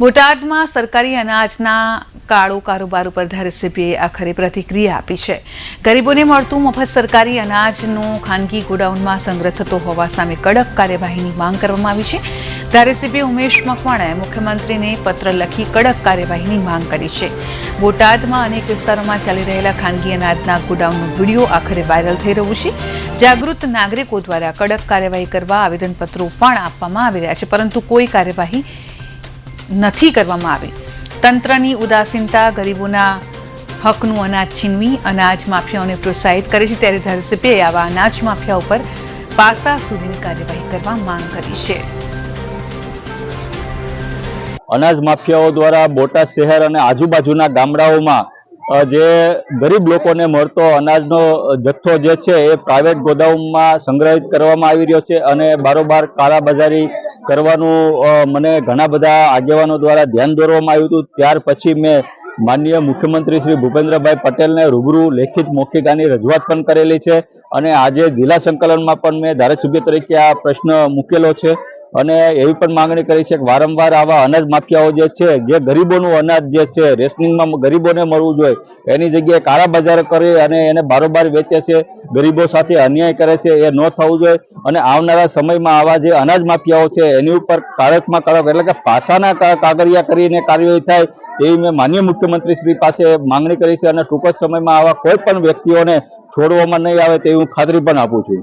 બોટાદમાં સરકારી અનાજના કાળો કારોબાર ઉપર ધારાસભ્યએ આખરે પ્રતિક્રિયા આપી છે. ગરીબોને મળતું મફત સરકારી અનાજનો ખાનગી ગોડાઉનમાં સંગ્રહ થતો હોવા સામે કડક કાર્યવાહીની માંગ કરવામાં આવી છે. ધારાસભ્ય ઉમેશ મકવાણાએ મુખ્યમંત્રીને પત્ર લખી કડક કાર્યવાહીની માંગ કરી છે. બોટાદમાં અનેક વિસ્તારોમાં ચાલી રહેલા ખાનગી અનાજના ગોડાઉનનો વીડિયો આખરે વાયરલ થઈ રહ્યું છે. જાગૃત નાગરિકો દ્વારા કડક કાર્યવાહી કરવા આવેદનપત્રો પણ આપવામાં આવી રહ્યા છે, પરંતુ કોઈ કાર્યવાહી નથી કરવામાં આવી. તંત્રની ઉદાસીનતા, ગરીબોના હકનું અનાજ છીનવી, અનાજ માફિયાઓને પ્રોત્સાહિત કરે છે ત્યારે ધારાસભ્યએ આવા અનાજ માફિયા ઉપર પાસા સુધીની કાર્યવાહી કરવા માંગ કરી છે. અનાજ માફિયાઓ દ્વારા બોટાદ શહેર અને આજુબાજુના ગામડાઓમાં જે ગરીબ લોકોને મળતો અનાજનો જથ્થો જે છે એ પ્રાઇવેટ ગોદાઉનમાં સંગ્રહિત કરવામાં આવી રહ્યો છે અને બારોબાર કાળાબજારી કરવાનું મને ઘણા બધા આગેવાનો દ્વારા ધ્યાન દોરવામાં આવ્યું હતું. ત્યાર પછી મેં માનનીય મુખ્યમંત્રી શ્રી ભૂપેન્દ્રભાઈ પટેલને રૂબરૂ લેખિત મૌખિક રજૂઆત પણ કરેલી છે અને આજે જિલ્લા સંકલનમાં પણ મેં ધારાસભ્ય તરીકે આ પ્રશ્ન મૂકેલો છે અને એવી પણ માંગણી કરી છે કે વારંવાર આવા અનાજ માફિયાઓ જે છે, જે ગરીબોનું અનાજ જે છે, રેશનિંગમાં ગરીબોને મળવું જોઈએ, એની જગ્યાએ કાળા બજાર કરી અને એને બારોબાર વેચે છે. ગરીબો સાથે અન્યાય કરે છે, એ ન થવું જોઈએ. અને આવનારા સમયમાં આવા જે અનાજ માફિયાઓ છે, એની ઉપર કડકમાં કડક, એટલે કે પાસાના કાગરિયા કરીને કાર્યવાહી થાય એવી મેં માન્ય મુખ્યમંત્રી શ્રી પાસે માંગણી કરી છે. અને ટૂંક જ સમયમાં આવા કોઈ પણ વ્યક્તિઓને છોડવામાં નહીં આવે તેવી હું ખાતરી પણ આપું છું.